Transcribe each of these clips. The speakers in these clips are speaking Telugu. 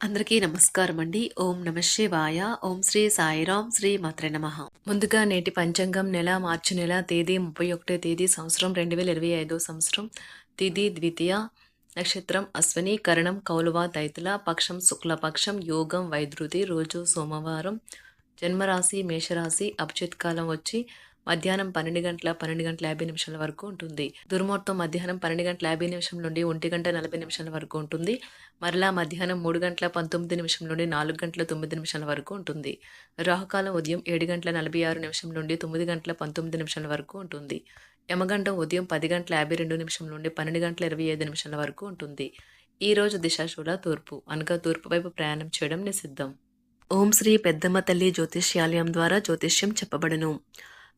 అందరికీ నమస్కారం అండి. ఓం నమ శివాయ. ఓం శ్రీ సాయిరాం శ్రీ మాత్రే నమ. ముందుగా నేటి పంచాంగం నెల మార్చి నెల తేదీ ముప్పై ఒకటో తేదీ సంవత్సరం రెండు వేల ఇరవై ఐదో సంవత్సరం. తిథి ద్వితీయ నక్షత్రం అశ్వని కరణం కౌలువ తైతుల పక్షం శుక్లపక్షం యోగం వైద్యుతి రోజు సోమవారం. జన్మరాశి మేషరాశి అభిజిత్ కాలం వచ్చి మధ్యాహ్నం పన్నెండు గంటల పన్నెండు గంటల యాభై నిమిషాల వరకు ఉంటుంది. దుర్ముహూర్తం మధ్యాహ్నం పన్నెండు గంటల యాభై నిమిషం నుండి ఒంటి గంట నలభై నిమిషాల వరకు ఉంటుంది. మరలా మధ్యాహ్నం మూడు గంటల పంతొమ్మిది నిమిషం నుండి నాలుగు గంటల తొమ్మిది నిమిషాల వరకు ఉంటుంది. రాహుకాలం ఉదయం ఏడు గంటల నలభై ఆరు నిమిషం నుండి తొమ్మిది గంటల పంతొమ్మిది నిమిషాల వరకు ఉంటుంది. యమగండం ఉదయం పది గంటల యాభై రెండు నిమిషం నుండి పన్నెండు గంటల ఇరవై ఐదు నిమిషాల వరకు ఉంటుంది. ఈ రోజు దిశాశూల తూర్పు అనగా తూర్పు వైపు ప్రయాణం చేయడం నిషిద్ధం. ఓం శ్రీ పెద్దమ్మ తల్లి జ్యోతిష్యాలయం ద్వారా జ్యోతిష్యం చెప్పబడను.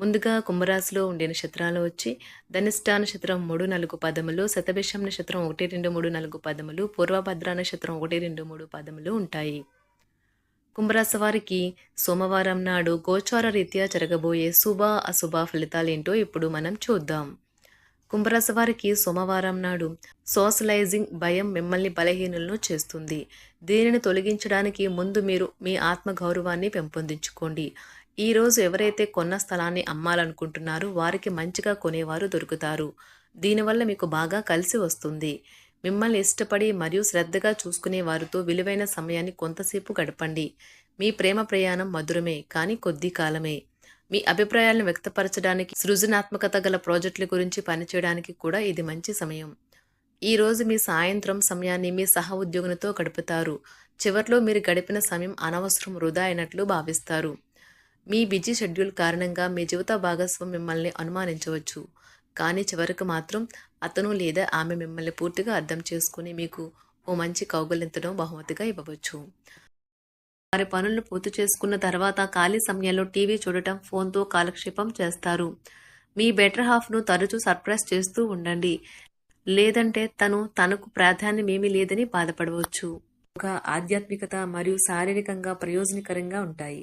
ముందుగా కుంభరాశిలో ఉండే నక్షత్రాలు వచ్చి ధనిష్ట నక్షత్రం మూడు నాలుగు పదములు శతభిషం నక్షత్రం ఒకటి రెండు మూడు నాలుగు పదములు పూర్వభద్ర నక్షత్రం ఒకటి రెండు మూడు పదములు ఉంటాయి. కుంభరాశి వారికి సోమవారం నాడు గోచార రీత్యా జరగబోయే శుభ అశుభ ఫలితాలేంటో ఇప్పుడు మనం చూద్దాం. కుంభరాశి వారికి సోమవారం నాడు సోషలైజింగ్ భయం మిమ్మల్ని బలహీనులను చేస్తుంది. దీనిని తొలగించడానికి ముందు మీరు మీ ఆత్మగౌరవాన్ని పెంపొందించుకోండి. ఈరోజు ఎవరైతే కొన్న స్థలాన్ని అమ్మాలనుకుంటున్నారో వారికి మంచిగా కొనేవారు దొరుకుతారు. దీనివల్ల మీకు బాగా కలిసి వస్తుంది. మిమ్మల్ని ఇష్టపడి మరియు శ్రద్ధగా చూసుకునే వారితో విలువైన సమయాన్ని కొంతసేపు గడపండి. మీ ప్రేమ ప్రయాణం మధురమే కానీ కొద్ది కాలమే. మీ అభిప్రాయాలను వ్యక్తపరచడానికి సృజనాత్మకత గల ప్రాజెక్టుల గురించి పనిచేయడానికి కూడా ఇది మంచి సమయం. ఈరోజు మీ సాయంత్రం సమయాన్ని మీ సహ ఉద్యోగులతో గడుపుతారు. చివర్లో మీరు గడిపిన సమయం అనవసరం వృధా అయినట్లు భావిస్తారు. మీ బిజీ షెడ్యూల్ కారణంగా మీ జీవిత భాగస్వామి మిమ్మల్ని అనుమానించవచ్చు. కానీ చివరికి మాత్రం అతను లేదా ఆమె మిమ్మల్ని పూర్తిగా అర్థం చేసుకుని మీకు ఓ మంచి కౌగులింతడం బహుమతిగా ఇవ్వవచ్చు. వారి పనులను పూర్తి చేసుకున్న తర్వాత ఖాళీ సమయంలో టీవీ చూడటం ఫోన్తో కాలక్షేపం చేస్తారు. మీ బెటర్ హాఫ్ను తరచూ సర్ప్రైజ్ చేస్తూ ఉండండి. లేదంటే తను తనకు ప్రాధాన్యమేమీ లేదని బాధపడవచ్చు. ఒక ఆధ్యాత్మికత మరియు శారీరకంగా ప్రయోజనకరంగా ఉంటాయి.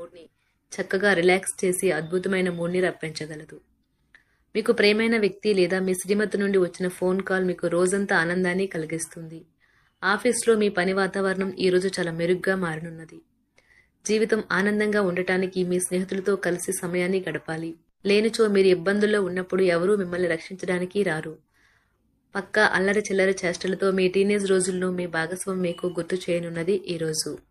చక్కగా రిలాక్స్ చేసి అద్భుతమైన మూడ్ని రప్పించగలదు. మీకు ప్రేమైన వ్యక్తి లేదా మీ శ్రీమతి నుండి వచ్చిన ఫోన్ కాల్ మీకు రోజంతా ఆనందాన్ని కలిగిస్తుంది. ఆఫీస్లో మీ పని వాతావరణం ఈరోజు చాలా మెరుగ్గా మారనున్నది. జీవితం ఆనందంగా ఉండటానికి మీ స్నేహితులతో కలిసి సమయాన్ని గడపాలి. లేనిచో మీరు ఇబ్బందుల్లో ఉన్నప్పుడు ఎవరూ మిమ్మల్ని రక్షించడానికి రారు. పక్క అల్లరి చిల్లరి చేష్టలతో మీ టీనేజ్ రోజుల్లో మీ భాగస్వామి మీకు గుర్తు చేయనున్నది ఈ రోజు.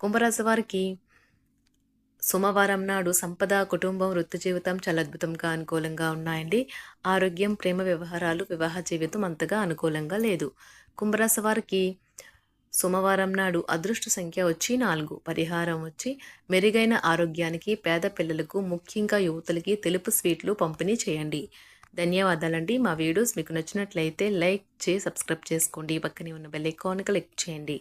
కుంభరాశి వారికి సోమవారం నాడు సంపద కుటుంబం వృత్తి జీవితం చాలా అద్భుతంగా అనుకూలంగా ఉన్నాయండి. ఆరోగ్యం ప్రేమ వ్యవహారాలు వివాహ జీవితం అంతగా అనుకూలంగా లేదు. కుంభరాశి వారికి సోమవారం నాడు అదృష్ట సంఖ్య వచ్చి నాలుగు పరిహారం వచ్చి మెరుగైన ఆరోగ్యానికి పేద పిల్లలకు ముఖ్యంగా యువతలకి తెలుపు స్వీట్లు పంపిణీ చేయండి. ధన్యవాదాలండి. మా వీడియోస్ మీకు నచ్చినట్లయితే లైక్ చేసి సబ్స్క్రైబ్ చేసుకోండి. పక్కనే ఉన్న బెల్ ఐకాన్ క్లిక్ చేయండి.